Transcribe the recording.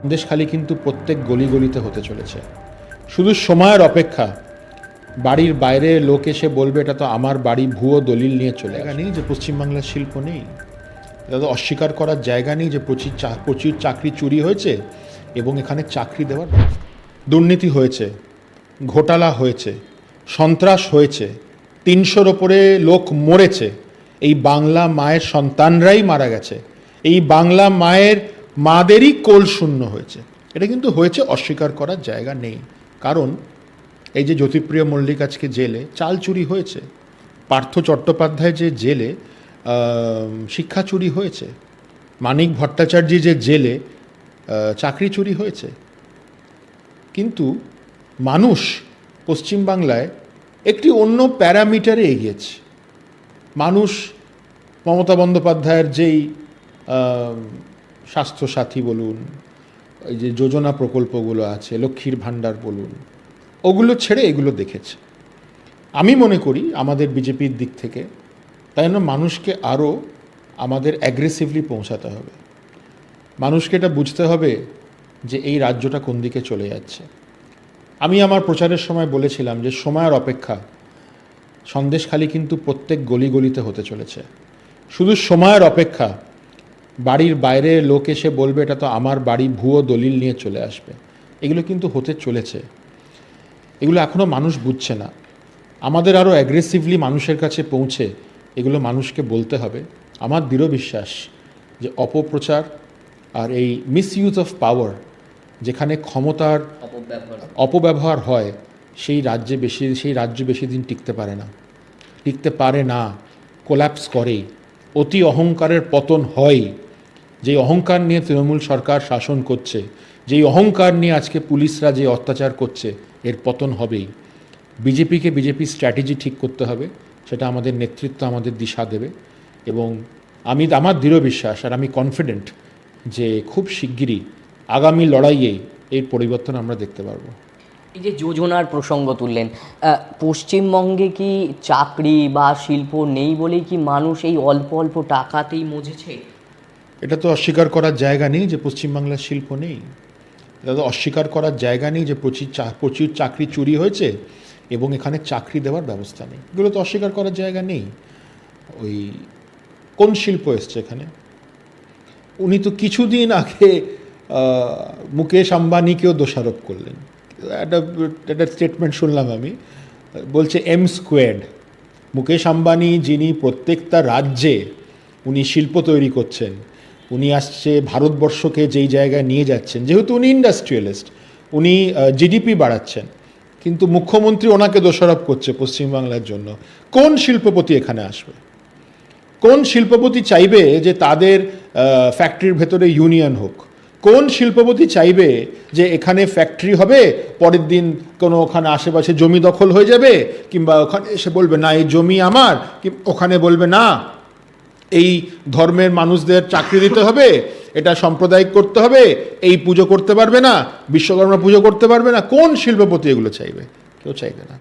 সন্দেশখালি কিন্তু প্রত্যেক গলি গলিতে হতে চলেছে। শুধু সময়ের অপেক্ষা বাড়ির বাইরে লোক এসে বলবে এটা তো আমার বাড়ি ভুয়ো দলিল নিয়ে চলে জায়গা নেই যে পশ্চিমবাংলার শিল্প নেই। এটা তো অস্বীকার করার জায়গা নেই যে প্রচুর প্রচুর চাকরি চুরি হয়েছে এবং এখানে চাকরি দেওয়ার দুর্নীতি হয়েছে ঘোটালা হয়েছে সন্ত্রাস হয়েছে তিনশোর ওপরে লোক মরেছে। এই বাংলা মায়ের সন্তানরাই মারা গেছে। এই বাংলা মায়ের মাদেরই কোল শূন্য হয়েছে। এটা কিন্তু হয়েছে, অস্বীকার করার জায়গা নেই। কারণ এই যে জ্যোতিপ্রিয় মল্লিক আজকে জেলে, চাল চুরি হয়েছে। পার্থ চট্টোপাধ্যায় যে জেলে শিক্ষা চুরি হয়েছে। মানিক ভট্টাচার্য যে জেলে চাকরি চুরি হয়েছে। কিন্তু মানুষ পশ্চিমবাংলায় একটি অন্য প্যারামিটারে এগিয়েছে। মানুষ মমতা বন্দ্যোপাধ্যায়ের যেই স্বাস্থ্যসাথী বলুন, এই যে যোজনা প্রকল্পগুলো আছে, লক্ষ্মীর ভাণ্ডার বলুন, ওগুলো ছেড়ে এগুলো দেখেছে। আমি মনে করি আমাদের বিজেপির দিক থেকে তাই জন্য মানুষকে আরও আমাদের অ্যাগ্রেসিভলি পৌঁছাতে হবে। মানুষকে এটা বুঝতে হবে যে এই রাজ্যটা কোন দিকে চলে যাচ্ছে। আমি আমার প্রচারের সময় বলেছিলাম যে সময়ের অপেক্ষা সন্দেশখালি কিন্তু প্রত্যেক গলি গলিতে হতে চলেছে। শুধু সময়ের অপেক্ষা বাড়ির বাইরে লোক এসে বলবে এটা তো আমার বাড়ি ভুয়ো দলিল নিয়ে চলে আসবে। এগুলো কিন্তু হতে চলেছে। এগুলো এখনও মানুষ বুঝছে না। আমাদের আরও অ্যাগ্রেসিভলি মানুষের কাছে পৌঁছে এগুলো মানুষকে বলতে হবে। আমার দৃঢ় বিশ্বাস যে অপপ্রচার আর এই মিসইউজ অফ পাওয়ার যেখানে ক্ষমতার অপব্যবহার। হয় সেই রাজ্যে বেশি সেই রাজ্য বেশি দিন টিকতে পারে না। টিকতে পারে না কোল্যাপস করে অতি অহংকারের পতন হয়। যেই অহংকার নিয়ে তৃণমূল সরকার শাসন করছে, যেই অহংকার নিয়ে আজকে পুলিশরা যে অত্যাচার করছে, এর পতন হবেই। বিজেপিকে বিজেপি স্ট্র্যাটেজি ঠিক করতে হবে, সেটা আমাদের নেতৃত্ব আমাদের দিশা দেবে এবং আমি, আমার দৃঢ় বিশ্বাস আর আমি কনফিডেন্ট যে খুব শিগগিরই আগামী লড়াইয়ে এর পরিবর্তন আমরা দেখতে পারব। এই যে যোজনার প্রসঙ্গ তুললেন পশ্চিমবঙ্গে কি চাকরি বা শিল্প নেই বলেই কি মানুষ এই অল্প অল্প টাকাতেই মজেছে? এটা তো অস্বীকার করার জায়গা নেই যে পশ্চিমবাংলার শিল্প নেই। এটা তো অস্বীকার করার জায়গা নেই যে প্রচুর প্রচুর চাকরি চুরি হয়েছে এবং এখানে চাকরি দেওয়ার ব্যবস্থা নেই। এগুলো তো অস্বীকার করার জায়গা নেই। ওই কোন শিল্প এসছে এখানে? উনি তো কিছুদিন আগে মুকেশ আম্বানিকেও দোষারোপ করলেন। একটা একটা স্টেটমেন্ট শুনলাম আমি। বলছে এম স্কোয়ার্ড মুকেশ আম্বানি যিনি প্রত্যেকটা রাজ্যে উনি শিল্প তৈরি করছেন, উনি আসছে ভারতবর্ষকে যেই জায়গায় নিয়ে যাচ্ছেন, যেহেতু উনি ইন্ডাস্ট্রিয়ালিস্ট উনি জিডিপি বাড়াচ্ছেন। কিন্তু মুখ্যমন্ত্রী ওনাকে দোষারোপ করছে পশ্চিমবাংলার জন্য। কোন শিল্পপতি এখানে আসবে? কোন শিল্পপতি চাইবে যে তাদের ফ্যাক্টরির ভেতরে ইউনিয়ন হোক? কোন শিল্পপতি চাইবে যে এখানে ফ্যাক্টরি হবে, পরের দিন কোনো ওখানে আশেপাশে জমি দখল হয়ে যাবে, কিংবা ওখানে এসে বলবে, না, এই জমি আমার। কি ওখানে বলবে, না, এই ধর্মের মানুষদের চাকরি দিতে হবে, এটা সাম্প্রদায়িক করতে হবে, এই পুজো করতে পারবে না, বিশ্বকর্মা পুজো করতে পারবে না। কোন শিল্পপতি এগুলো চাইবে? কেউ চাইবে না।